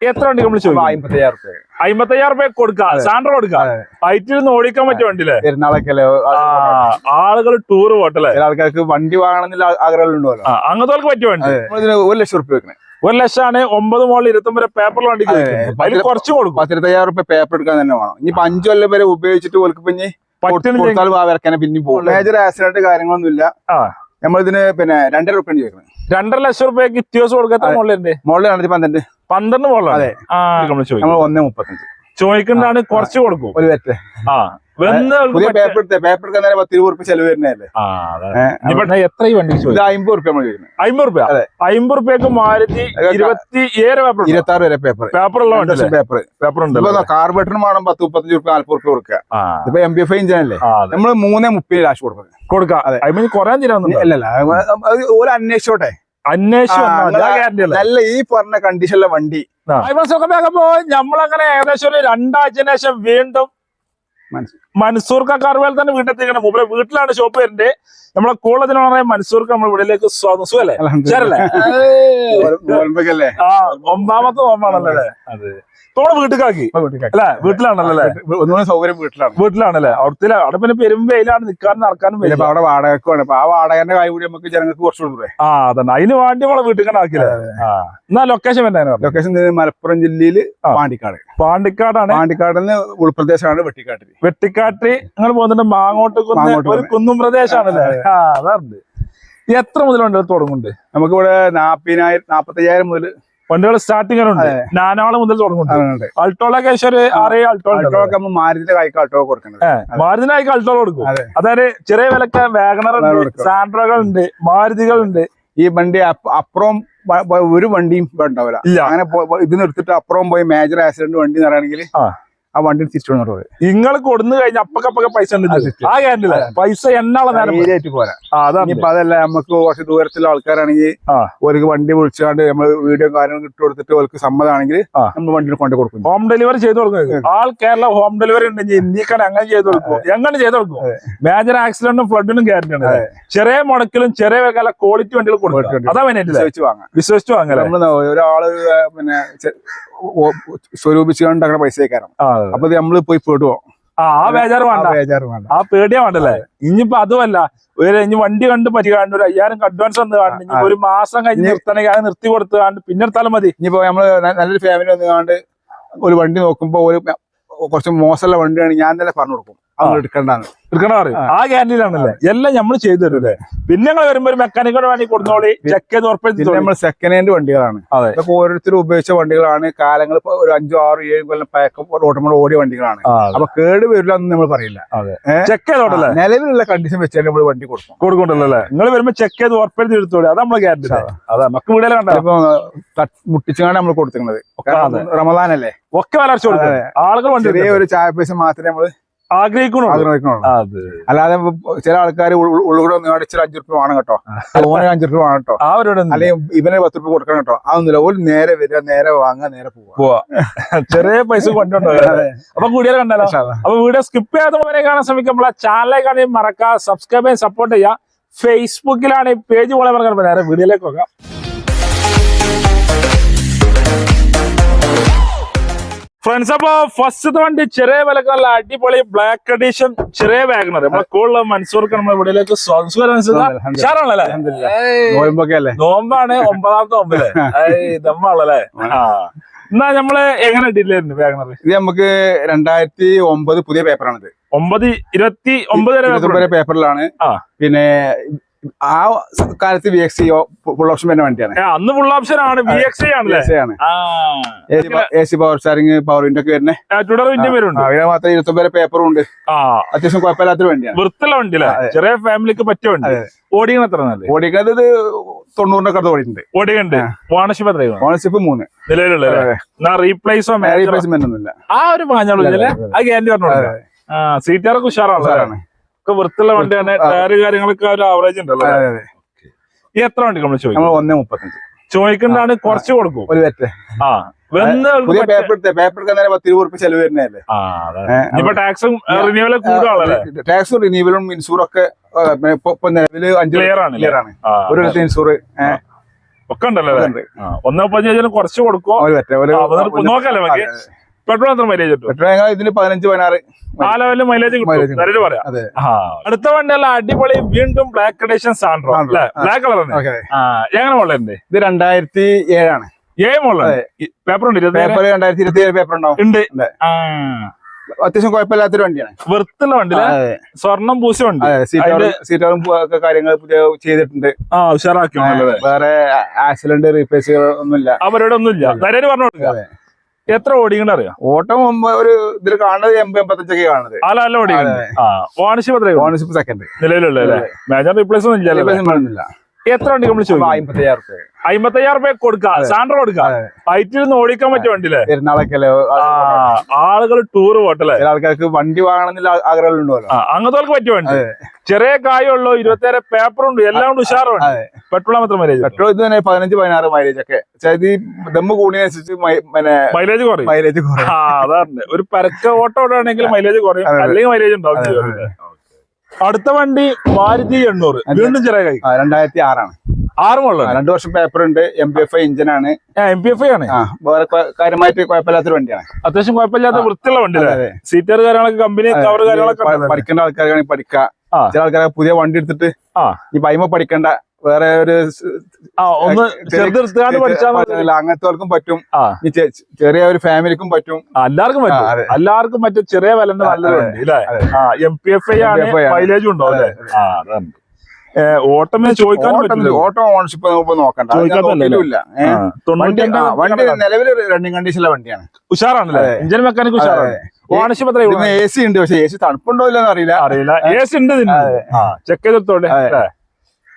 എത്ര വണ്ടി നമ്മൾ ചോദിക്കും? അമ്പത്തയ്യായിരം റുപ്യ അമ്പത്തയ്യായിരം രൂപ കൊടുക്കാം സാൻഡർ കൊടുക്കാം? ഫൈറ്റിൽ ഹൈറ്റിൽ നിന്ന് ഓടിക്കാൻ പറ്റിയ വണ്ടിയില്ലേ? പെരുന്നാളൊക്കെ ആളുകൾ ടൂർ പോട്ടല്ലേ ആൾക്കാർക്ക് വണ്ടി വാങ്ങണമെന്നില്ല ആഗ്രഹം ഉണ്ടല്ലോ. അങ്ങനത്തെ പറ്റിയ വണ്ടി. ഒരു ലക്ഷം റുപ്യ വെക്കണേ. ഒരു ലക്ഷമാണ് ഒമ്പത് മോളിൽ ഇരുപത്തൊമ്പത് പേപ്പറിൽ വണ്ടി അതിൽ കുറച്ച് കൊടുക്കും. പത്തിരുപത്തയ്യായിരം റുപ്യ പേപ്പർ എടുക്കാൻ തന്നെ വേണം. ഇനി അഞ്ചു കൊല്ലം വരെ ഉപയോഗിച്ചിട്ട് ഓൽക്ക് പിന്നെ പിന്നെ പോകും മേജർ ആക്സിഡന്റ് കാര്യങ്ങളൊന്നും ഇല്ല ആ. നമ്മളിതിന് പിന്നെ രണ്ടര റുപ്യ ചോദിക്കുന്നത്. രണ്ടര ലക്ഷം റുപ്യക്ക് ഇത്യാസം കൊടുക്കാത്ത മോളിലുണ്ട്? മോളിൽ രണ്ടായിരത്തി പന്ത്രണ്ട്. പന്ത്രണ്ട് മോളിലാണ് അതെ. നമ്മൾ ഒന്നേ മുപ്പത്തഞ്ച്. ചോദിക്കുന്നതാണ് കുറച്ച് കൊടുക്കും. ഒരു വെറ്റ് ആ പേപ്പർ എടുക്കാൻ പത്ത് ചെലവ് വരുന്നതല്ലേ? എത്ര ഈ വണ്ടി അമ്പത് അമ്പത്. അമ്പത് മാരുതി ഇരുപത്തി ഏഴ് പേപ്പർ ഇരുപത്തി ആറ് വരെ പേപ്പർ പേപ്പർ ഉള്ള വണ്ടി പേപ്പർ പേപ്പർ ഉണ്ട് ഇപ്പൊ കാർബേറ്ററിന് വേണം പത്ത് മുപ്പത്തഞ്ച് രൂപ നാല്പത് രൂപ കൊടുക്കുക. ഇപ്പൊ എം ബി എഫ് ഇഞ്ചിൻ അല്ലേ? ആ, അതെ. നമ്മൾ മൂന്നേ മുപ്പത് കാശ് കൊടുക്കുന്നത് കൊടുക്കാം. അതെ. അതിന് കുറയാൻ അല്ലല്ല ഓരോ അന്വേഷിച്ചോട്ടെ. അന്വേഷിച്ചു? നല്ല ഈ പറഞ്ഞ കണ്ടീഷനിലെ വണ്ടി അപ്പൊ നമ്മളങ്ങനെ ഏകദേശം ഒരു രണ്ടാഴ്ചന് ശേഷം വീണ്ടും. മൻസൂർ കാർവേൽ തന്നെ വീട്ടിലെത്തിക്കണം മൂപ്പരെ വീട്ടിലാണ് ഷോപ്പ് വരുന്നത് നമ്മളെ കൂടുതലെന്ന് പറഞ്ഞാൽ മൻസൂർക്ക് നമ്മൾ വീട്ടിലേക്ക് സ്വാഗതം സുഖല്ലേ ചേരല്ലേ ഒന്നാമത്തെ നോമ്പാണല്ലോ അതെ തോടെ വീട്ടിലാക്കി അല്ലെ? വീട്ടിലാണല്ലോ അല്ലേ? ഒന്നുകൂടെ സൗകര്യം വീട്ടിലാണ്. വീട്ടിലാണല്ലേ? അവിടുത്തെ അവിടെ പിന്നെ പെരും വെയിലാണ് നിൽക്കാനും നടക്കാനും വെയിലും. അവിടെ വാടകക്കാണ് ആ വാടകന്റെ കായ് കൂടി നമുക്ക് ജനങ്ങൾക്ക് കുറച്ചുകൂടെ ആ അതന്നെ. അതിന് വേണ്ടി നമ്മളെ വീട്ടിൽ ആ. എന്നാ ലൊക്കേഷൻ വരാനോ ലൊക്കേഷൻ മലപ്പുറം ജില്ലയിൽ. പാണ്ടിക്കാട്. പാണ്ടിക്കാടാണ്. പാണ്ടിക്കാടിന് ഉൾപ്രദേശമാണ് വെട്ടിക്കാട്ടിൽ. വെട്ടിക്കാട്ടി അങ്ങനെ പോകുന്നുണ്ട്. മാങ്ങോട്ട് കുന്ന് ഒരു കുന്നും പ്രദേശമാണല്ലേ ആ അതാണ് എത്ര മുതലുണ്ട് തുടങ്ങുന്നുണ്ട് നമുക്കിവിടെ നാപ്പതിനായിരം നാപ്പത്തയ്യായിരം മുതൽ വണ്ടികൾ സ്റ്റാർട്ടിംഗ് ഉണ്ട് നാനാൾ മുതൽ തുടങ്ങുന്നുണ്ട്. അൾട്ടോളൊക്കെ ഒരു അൾട്ടോ നമ്മൾ മാരുതിന്റെ കായ്ക്ക് ആൾട്ടോ കൊടുക്കുന്നത്. മാരുതിനായി അൾട്ടോ കൊടുക്കും. അതായത് ചെറിയ വിലക്ക് വാഗണർ ഉണ്ട്. സാൻഡ്രകൾ ഉണ്ട് മാരുതികൾ ഉണ്ട് ഈ വണ്ടി അപ്പുറം ഒരു വണ്ടിയും ഉണ്ടാവില്ല. അങ്ങനെ ഇതിന് എടുത്തിട്ട് അപ്പുറം പോയി മേജർ ആക്സിഡന്റ് വണ്ടി പറയുകയാണെങ്കിൽ ആ. വണ്ടി തിരിച്ചു വന്നിട്ട് നിങ്ങൾ കൊടുന്നു കഴിഞ്ഞാൽ അപ്പക്കപ്പൊക്കെ പൈസ ആ ക്യാൻഡിൽ പൈസ എണ്ണാളെ നേരം പോരാ? ഇനിയിപ്പോ അതല്ല നമുക്ക് കുറച്ച് ദൂരത്തിലുള്ള ആൾക്കാരാണെങ്കിൽ ഒരു ഓർക്ക് വണ്ടി വിളിച്ചാണ്ട് നമ്മൾ വീഡിയോ കാര്യങ്ങൾ ഇട്ട് കൊടുത്തിട്ട് ഓർക്ക് സമ്മതമാണെങ്കിൽ നമ്മൾ വണ്ടി കൊണ്ട് കൊടുക്കും. ഹോം ഡെലിവറി ചെയ്ത് കൊടുക്കും. ആൾ കേരള ഹോം ഡെലിവറി ഉണ്ടെങ്കിൽ ഇന്ത്യക്കാണ് അങ്ങനെ ചെയ്ത് കൊടുക്കും. എങ്ങനെ ചെയ്ത് കൊടുക്കും? മേജർ ആക്സിഡന്റും ഫ്ലഡിനും ഗ്യാരണ്ടി ചെറിയ മുടക്കിലും ചെറിയ വില ക്വാളിറ്റി വണ്ടികൾ കൊടുക്കും കൊടുക്കും. അതാ വേണ്ടി വിശ്വസിച്ച് വാങ്ങാം. വിശ്വസിച്ച് വാങ്ങാം നമ്മൾ ഒരാൾ പിന്നെ ചെ- കൊണ്ട് അങ്ങനെ പൈസ കയറാം അപ്പൊ നമ്മൾ പോയി പെടുവോ? ആ, ബേജാറ് വേണ്ട. ആ ബേജാറ് വേണ്ട. ആ പേടിയാ വേണ്ടല്ലേ? ഇനിയിപ്പോ അതുമല്ല ഒരു ഇനി വണ്ടി കണ്ട് പരികാണ്ട് ഒരു അയ്യായിരം അഡ്വാൻസ് വന്ന് കാണുന്നു ഇനി ഒരു മാസം കഴിഞ്ഞ് നിർത്തണമെങ്കിൽ അത് നിർത്തി കൊടുത്ത് കാണും പിന്നെ എടുത്താലും മതി. ഇനിയിപ്പോ നമ്മൾ നല്ലൊരു ഫാമിലി വന്നുകൊണ്ട് ഒരു വണ്ടി നോക്കുമ്പോ ഒരു കുറച്ച് മോശമുള്ള വണ്ടിയാണ് ഞാൻ തന്നെ പറഞ്ഞു കൊടുക്കും. എടുക്കണ പറയും ആ. ഗ്യാരണ്ടിയിലാണല്ലേ എല്ലാം നമ്മൾ ചെയ്തു തരൂല്ലേ പിന്നെ ഞങ്ങൾ വരുമ്പോ മെക്കാനിക്കോട് വേണ്ടി കൊടുത്തോളി ചെക്ക് നമ്മൾ സെക്കൻഡ് ഹാൻഡ് വണ്ടികളാണ്. ഇതൊക്കെ ഓരോരുത്തരും ഉപയോഗിച്ച വണ്ടികളാണ്. കാലങ്ങൾ ഇപ്പൊ ഒരു അഞ്ചോ ആറ് ഏഴ് കൊല്ലം പഴക്കം റോട്ടുമ്പോൾ ഓടിയ വണ്ടികളാണ്. അപ്പൊ കേട് വരില്ല എന്ന് നമ്മൾ പറയില്ല. ചെക്ക് ചെയ്തോട്ടല്ലേ നിലവിലുള്ള കണ്ടീഷൻ വെച്ചാൽ നമ്മൾ വണ്ടി കൊടുക്കും. കൊടുക്കണ്ടല്ലേ നിങ്ങൾ വരുമ്പോ ചെക്ക് ചെയ്ത് ഉറപ്പെടുത്തി എടുത്തോളി. അത് നമ്മളെ ഗ്യാരണ്ടി അതെ. നമുക്ക് വീടുകൾ കണ്ടോ. ഇപ്പൊ മുട്ടിച്ചാണ് നമ്മൾ കൊടുക്കുന്നത്. റമദാനല്ലേ? ഒക്കെ വളർച്ച കൊടുക്കും. ആളുകൾ വണ്ടി ഒരു ചായ പൈസ മാത്രമേ നമ്മൾ അതെ. അല്ലാതെ ചില ആൾക്കാർ ഉള്ളുകൂടെ ഒന്ന് ഇച്ചിരി അഞ്ചു റുപ്യ വേണം കേട്ടോ. ഓനെ അഞ്ചു റുപ്യ വേണം കേട്ടോ. അവരോട് അല്ലെങ്കിൽ ഇവനെ പത്ത് റുപ്യ കൊടുക്കണം കേട്ടോ. അതൊന്നുമില്ല. ഒരു നേരെ വരിക നേരെ വാങ്ങുക നേരെ പോവാ പോവാ. ചെറിയ പൈസ കൊണ്ടുണ്ടോ? അപ്പൊ കൂടിയാൽ കണ്ടല്ലോ അപ്പൊ വീഡിയോ സ്കിപ്പ് ചെയ്യാതെ വരെ കാണാൻ ശ്രമിക്കുമ്പോൾ ചാനലെ കാണി മറക്കുക സബ്സ്ക്രൈബ് ചെയ്യാൻ സപ്പോർട്ട് ചെയ്യുക. ഫേസ്ബുക്കിലാണ് ഈ പേജ് പോലെ നേരെ വീഡിയോയിലേക്ക് നോക്കാം ഫ്രണ്ട്സ് അപ്പൊ ഫസ്റ്റത്തെ വണ്ടി ചെറിയ വിലക്കുള്ള അടിപൊളി ബ്ലാക്ക് എഡിഷൻ ചെറിയ വാഗണർ നമ്മളെ കൂടുതൽ മനസ്സൂർക്ക് നമ്മുടെ ഇവിടെയിലേക്ക് സ്വാഗതം. നോയമ്പൊക്കെ അല്ലേ നോമ്പാണ് ഒമ്പതാമത്തെ ഒമ്പത് നമ്മളല്ലേ ആ. എന്നാ നമ്മൾ എങ്ങനെ ഡില്ലേ വാഗണർ ഇത് നമുക്ക് രണ്ടായിരത്തി ഒമ്പത് പുതിയ പേപ്പറാണിത് ഒമ്പത് ഇരുപത്തി ഒമ്പത് വരെ പേപ്പറിലാണ്. പിന്നെ ആ കാലത്ത് വി എക്സ് ഫുൾ ഓപ്ഷൻ വരുന്ന വണ്ടിയാണ്. അന്ന് ഫുൾ ഓപ്ഷൻ ആണ് വി എക്സ് ആണല്ലേ? ആണ്. ആ. A C power steering power window ഒക്കെ വരുന്നത് വരുന്നുണ്ട്. അതിന് മാത്രം ഇരുപത്തൊമ്പത് വരെ പേപ്പറും ഉണ്ട്. അത്യാവശ്യം കുഴപ്പമില്ലാത്തൊരു വണ്ടിയാണ്. വൃത്തിയുള്ള വണ്ടിയല്ലേ? ചെറിയ ഫാമിലിക്ക് പറ്റിയ വണ്ടി. അതെ. ഓടിക്കണ എത്ര നല്ല ഓടിക്കുന്നത് ഇത് തൊണ്ണൂറിന്റെ കടത്ത് ഓടിയിട്ടുണ്ട്. ഓടിക്കണ്ട്. ഓണർഷിപ്പ് എത്ര ഓണർഷിപ്പ് മൂന്ന്. നിലവിലുള്ള റീപ്ലേസോ റീപ്ലേസ്മെന്റ് ഒന്നുമില്ല. ആ ഒരു പാഞ്ഞോളൂ ആ ഗ്യാരണ്ടി പറഞ്ഞു കൊടുക്കാം. ആ സീറ്റാറൊക്കെ ഉഷാറാണ്. ഒക്കെ വൃത്തിയുള്ള വണ്ടിയാണ് ടയർ കാര്യങ്ങളൊക്കെ ഒരു ആവറേജ് ഉണ്ടല്ലോ. ഈ എത്ര വണ്ടി നമ്മൾ ചോദിക്കും? നമ്മൾ ഒന്നേ മുപ്പത്തഞ്ച്. ചോദിക്കുന്നതാണ് കുറച്ച് കൊടുക്കും. ഒരു വെറ്റ്. ആ പുതിയ പേപ്പർ പേപ്പർ എടുക്കാൻ നേരെ പത്ത് രൂപ ചെലവ് വരുന്നതല്ലേ. ടാക്സും റിന്യൂവലും കൂടുതലല്ലേ ടാക്സും റിന്യൂവലും ഇൻഷൂറും ഒക്കെ ഇപ്പൊ നിലവിൽ അഞ്ച് ക്ലിയർ ആണ് ക്ലിയർ ആണ്. ആ, ഒരു ലക്ഷത്തെ ഇൻഷൂർ ഒക്കെ ഉണ്ടല്ലോ ഒന്നേ പതിനഞ്ചിന് കുറച്ച് കൊടുക്കോ. ഒരു പെട്രോൾ എത്ര മൈലേജ് കിട്ടും. പെട്രോൾ ഞങ്ങൾ ഇതിന് പതിനഞ്ച് പതിനാറ്. ആ ലെവലിൽ മൈലേജ് കിട്ടും. നേരിട്ട് പറയാം. അടുത്ത വണ്ടിയല്ല അടിപൊളി വീണ്ടും black edition Santro. Black colour എങ്ങനെ മുകളിലുണ്ട് ഇത് രണ്ടായിരത്തി ഏഴാണ്. ഏഴ് മോളെ പേപ്പർ ഉണ്ട് പേപ്പർ രണ്ടായിരത്തി ഇരുപത്തി ഏഴ് പേപ്പർ ഉണ്ടാവും ഉണ്ട്. അത്യാവശ്യം കുഴപ്പമില്ലാത്തൊരു വണ്ടിയാണ്. വെറുത്തുള്ള വണ്ടി സ്വർണം പൂശ വണ്ടി. സീറ്റ് സീറ്റോറും ഒക്കെ കാര്യങ്ങൾ പുതിയ ചെയ്തിട്ടുണ്ട്. ആ ഉഷാറാക്കി വേറെ ആക്സിഡന്റ് റീപ്ലേസുകൾ ഒന്നുമില്ല ഇല്ല അവരോടൊന്നും ഇല്ല. പറഞ്ഞു കൊടുക്കുക. എത്ര ഓടിക്കണ്ട അറിയാം? ഓട്ടം ഒരു ഇതിൽ കാണുന്നത് എൺപത് എൺപത്തഞ്ചൊക്കെ കാണുന്നത്. ആ നല്ല ഓടിക്കണ്ടേ ആ ഓണർഷിപ്പ് എത്രയാണ് ഓണർഷിപ്പ് സെക്കൻഡ് നിലവിലുള്ള അല്ലേ? മേജർ റീപ്ലേസ് ഒന്നും ഇല്ലല്ലോ എത്ര വണ്ടി നമ്മൾ ചോദിക്കും? അമ്പത്തയ്യായിരം റുപ്യ അമ്പത്തയ്യായിരം രൂപ കൊടുക്കാം. സാൻഡർ കൊടുക്കാം. ഫൈറ്റിൽ ഹൈറ്റിൽ നിന്ന് ഓടിക്കാൻ പറ്റിയ വണ്ടിയില്ലേ? പെരുന്നാളൊക്കെ ആളുകൾ ടൂർ പോട്ടല്ലേ ആൾക്കാർക്ക് വണ്ടി വാങ്ങണമെന്നില്ല ആഗ്രഹം ഉണ്ടല്ലോ. അങ്ങനത്തെ പറ്റിയ വണ്ടി. ചെറിയ കായുള്ളൂ പേപ്പർ ഉണ്ട് എല്ലാം കൊണ്ട് ഉഷാറുണ്ട്. പെട്രോൾ മാത്രം മൈലേജ് പെട്രോൾ ഇത് തന്നെ പതിനഞ്ച് പതിനാറ് മൈലേജ് ഒക്കെ. പക്ഷേ ഇത് ദമ്മ് കൂടിയനുസരിച്ച് മൈലേജ് കുറയും. മൈലേജ് കുറയും. അതാണ്. ഒരു പരക്ക ഓട്ടോ ഓടുകയാണെങ്കിൽ മൈലേജ് കുറയും. അല്ലെങ്കിൽ മൈലേജ് ഉണ്ടാവും. അടുത്ത വണ്ടി മാരുതി എണ്ണൂറ്. വീണ്ടും ചെറിയ കൈ. രണ്ടായിരത്തി ആറാണ് ആറ് മുള്ള രണ്ടു വർഷം പേപ്പർ ഉണ്ട് എം പി എഫ് ഐ ഇഞ്ചിനാണ് എം പി എഫ് ഐ ആണ്. വേറെ കാര്യമായിട്ട് കുഴപ്പമില്ലാത്തൊരു വണ്ടിയാണ്. അത്യാവശ്യം കുഴപ്പമില്ലാത്ത വൃത്തിയുള്ള വണ്ടി. സീറ്റർ കാര്യങ്ങളൊക്കെ കമ്പനി കവർ കാര്യങ്ങളൊക്കെ. പഠിക്കേണ്ട ആൾക്കാരാണെങ്കിൽ പഠിക്കാം ചില ആൾക്കാരൊക്കെ പുതിയ വണ്ടി എടുത്തിട്ട് ഈ പൈമ പഠിക്കണ്ട വേറെ ഒരു അങ്ങനത്തെവർക്കും പറ്റും. ചെറിയ ഒരു ഫാമിലിക്കും പറ്റും. എല്ലാവർക്കും പറ്റും. എല്ലാവർക്കും പറ്റും. ചെറിയ വില എം പി എഫ് ഐ ആണ് MPFI ആണ്. മൈലേജും ഉണ്ടോ അല്ലേ? അതെ, ആ അതാണ് ഏ, ഓട്ടം ചോദിക്കാൻ ഓട്ടം ഓണർഷിപ്പ് നോക്കണ്ട. വണ്ടി നിലവിൽ റണ്ണിങ് കണ്ടീഷനിലെ വണ്ടിയാണ്. ഉഷാറാണല്ലേ? ഇഞ്ചൻ മെക്കാനിക് ഉഷാറാണ്. ഓണർഷിപ്പ് എത്ര എ സി ഉണ്ട് പക്ഷെ എ സി തണുപ്പുണ്ടോ ഇല്ലെന്ന് അറിയില്ല. അറിയില്ല. എ സി ഉണ്ട് ചെക്ക് ചെയ്തെടുത്തോളെ?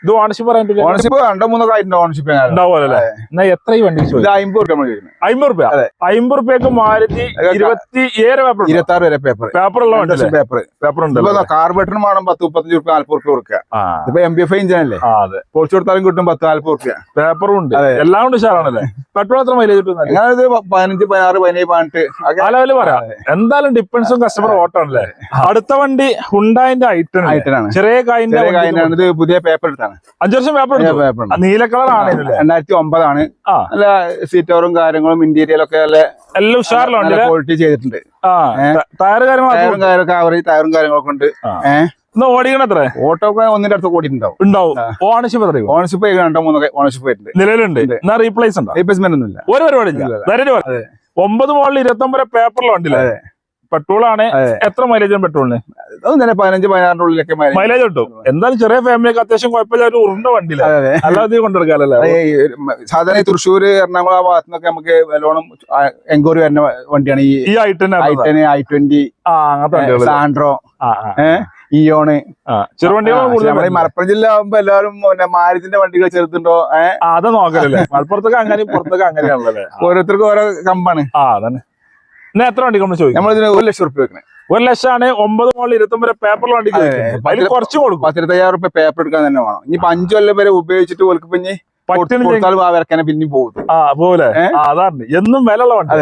ഇത് ഓണർഷിപ്പ് പറയാൻ ഓണർഷിപ്പ് രണ്ടോ മൂന്നോ കാര്യം ഓണർഷിപ്പ് ഉണ്ടാവുമല്ലേ എന്നാ എത്ര ഈ വണ്ടി അമ്പത് ചോദിക്കുന്നത്. അമ്പത് രൂപ. അമ്പത് റുപ്യക്ക് മാരുതി ഇരുപത്തി ഏഴ് പേപ്പർ ഇരുപത്തി ആറ് വരെ പേപ്പർ പേപ്പർ ഉള്ള വണ്ടി പേപ്പർ പേപ്പർ ഉണ്ട് കാർ കാർബേറ്ററിന് വേണം പത്ത് മുപ്പത്തഞ്ച് രൂപ നാല്പത് റുപ്യ കൊടുക്കുക. ഇപ്പൊ എം ബി എഫ് ഇഞ്ചിൻ അല്ലേ? പോളിച്ചു കൊടുത്താലും കിട്ടും പത്ത് നാല്പത് റുപ്യ പേപ്പറും ഉണ്ട്. എല്ലാം ഉണ്ട് ഉഷാറാണല്ലേ? പെട്രോൾ എത്ര മൈലേജ് കിട്ടും? ഞാനിത് പതിനഞ്ച് പതിനാറ് പതിനേഴ് പതിനെട്ട് അല്ല ആ ലെവൽ പറയാം. എന്തായാലും ഡിപ്പൻസും കസ്റ്റമർ ഓട്ടാണല്ലേ അടുത്ത വണ്ടി ഹുണ്ടായിന്റെ ഐറ്റൺ ആണ്. ചെറിയ കായിന്റെ പുതിയ പേപ്പർ എടുത്താണ്. അഞ്ചു വർഷം പേപ്പർ നീല കളറാണ് ആണ് രണ്ടായിരത്തി ഒമ്പതാണ്. നല്ല സീറ്റോറും കാര്യങ്ങളും ഇന്റീരിയലും ഒക്കെ നല്ല എല്ലാം ഉഷാറിലാണ് ക്വാളിറ്റി ചെയ്തിട്ടുണ്ട്. ആ ടയർ കാര്യങ്ങളൊക്കെ ടയറും കാര്യമൊക്കെ ആവറേജ് ടയറും കാര്യങ്ങളൊക്കെ ഉണ്ട്. ഏഹ് ഇന്ന് ഓടിക്കണ എത്ര? ഓട്ടോ ഒന്നിന്റെ അടുത്ത് ഓടിയിട്ടുണ്ടാവും ഉണ്ടാവും. ഓണർഷിപ്പ് എത്ര ഓണർഷിപ്പ് രണ്ടോ മൂന്നോ ഓണർഷിപ്പ് വരുന്നുണ്ട് നിലവിലുണ്ട്. എന്നാ റീപ്ലേസ് ഉണ്ടോ? റീപ്ലേസ്മെന്റ് ഒന്നുമില്ല. ഒരു പരിപാടി. ഒമ്പത് മോളിൽ ഇരുപത്തി ഒമ്പത് പേപ്പറിലെ വണ്ടിയില്ലേ അതെ. പെട്രോൾ ആണ് എത്ര മൈലേജ് പെട്രോളിന്? തന്നെ പതിനഞ്ച് പതിനാറിന്റെ ഉള്ളിലൊക്കെ mileage. മൈലേജ് കിട്ടും. എന്തായാലും ചെറിയ ഫാമിലിക്ക് അത്യാവശ്യം കുഴപ്പമില്ല ഒരു ഉരുണ്ട വണ്ടിയില്ല അതെ. അല്ലാതെ കൊണ്ടെടുക്കാനല്ലേ സാധാരണ ഈ തൃശ്ശൂർ എറണാകുളം ആ ഭാഗത്തു നിന്നൊക്കെ നമുക്ക് നല്ലോണം എൻക്വയറി വരുന്ന വണ്ടിയാണ് ഈ i ten i twenty Santro Eon ചെറുവണ്ടികളാണ് Malappuram ജില്ല ആകുമ്പോ എല്ലാവരും പിന്നെ മാരുതിന്റെ വണ്ടികൾ ചെറുത്തുണ്ടോ അത് നോക്കലല്ലേ? മലപ്പുറത്തൊക്കെ അങ്ങനെ പുറത്തൊക്കെ അങ്ങനെയാണല്ലേ ഓരോരുത്തർക്കും ഓരോ കമ്പാണ്. ആ അതന്നെ. എന്നാ എത്ര വണ്ടി നമ്മൾ ചോദിക്കും? നമ്മളിതിന് ഒരു ലക്ഷം റുപ്യ വെക്കണേ. ഒരു ലക്ഷമാണ് ഒമ്പത് മുകളിൽ ഇരുപത്തി ഒമ്പത് പേപ്പറിൽ വണ്ടി അതെ, അതിൽ കുറച്ച് കൊടുക്കും. പത്തിരുപത്തയ്യായിരം റുപ്യ പേപ്പർ എടുക്കാൻ തന്നെ വേണം. ഇനിയിപ്പോ അഞ്ചു കൊല്ലം വരെ ഉപയോഗിച്ചിട്ട് പറ്റുന്നില്ല കൊടുത്താൽ പിന്നെയും പോകും ആ പോലെ? അതാണ്. എന്നും വില ഉള്ള വണ്ടി.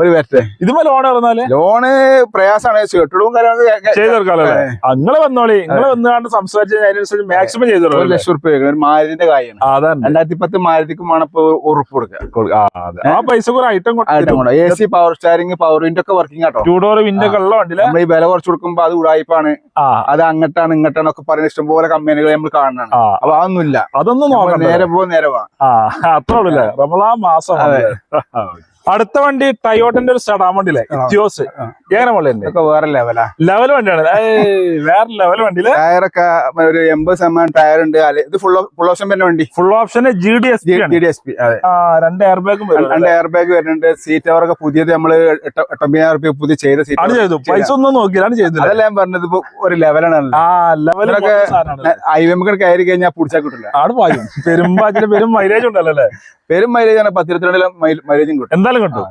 ഒരു വരട്ടെ. ഇതുമേ ലോൺ ഇറന്നാൽ ലോണ് പ്രയാസമാണ്. ഷർട്ടുകളും കാര്യങ്ങളൊക്കെ ചെയ്ത് തീർക്കാമല്ലേ നിങ്ങൾ വന്നോളി. നിങ്ങൾ വന്നുകൊണ്ട് സംസാരിച്ച് മാക്സിമം ചെയ്തു ഒരു ലക്ഷം റുപ്യ ഒരു മാരുതിന്റെ കാര്യമാണ്. അതാണ് രണ്ടായിരത്തി പത്ത് മാരുതിക്കും വേണം ഇപ്പൊ ഉറപ്പ് കൊടുക്കുക ആ, പൈസ കൂടെ item A C power steering power window ഒക്കെ working auto. Two door window ഒക്കെ ഉള്ള വണ്ടിയിൽ നമ്മൾ ഈ വില കുറച്ച് കൊടുക്കുമ്പോ അത് ഉടായ്പാണ് അത് അങ്ങട്ടാണ് ഇങ്ങട്ടാണ് ഒക്കെ പറയുന്ന ഇഷ്ടംപോലെ കമ്പനികൾ നമ്മൾ കാണണം അപ്പൊ അതൊന്നുമില്ല. അതൊന്നും ഇല്ല നോക്കണ്ട നേരെ പോ അത്രേ ഉള്ളൂ റമളാൻ മാസം അടുത്ത വണ്ടി ടയോട്ടന്റെ ഒരു വണ്ടിയിലെ ആ. ഇത്യോസ്. ആ. എങ്ങനെ വണ്ടി വേറെ ലെവലാ ലെവൽ വണ്ടിയാണ്. വേറെ ലെവൽ വണ്ടിയിൽ? ടയറൊക്കെ ഒരു എൺപത് ശതമാനം ടയർ ഉണ്ട് ഇത് ഫുൾ ഫുൾ ഓപ്ഷൻ തന്നെ വണ്ടി? Full option G D S G D S P രണ്ട് എയർ ബാഗും രണ്ട് എയർ ബാഗ് വരുന്നുണ്ട്. സീറ്റ് അവർക്ക് പുതിയത് നമ്മൾ എട്ടമ്പതിനായിരം റുപ്യ പുതിയ ചെയ്ത ആണ് സീറ്റ് ചെയ്തു. പൈസ ഒന്നും നോക്കിയില്ലാണ് ചെയ്തത്. അതല്ല ഞാൻ പറഞ്ഞത് ഇപ്പൊ ഒരു ലെവലാണ് വി എം കയറി കഴിഞ്ഞാൽ പിടിച്ചാൽ കിട്ടില്ല ആട് പായും പെരുമ്പാച്ചിന്റെ പെരും മൈലേജ് ഉണ്ടല്ലോ അല്ലേ? പെരും മൈലേജ് ആണ് പത്തിരുപത്തിരണ്ടിലും മൈലേജും കിട്ടും. എന്തായാലും കിട്ടും.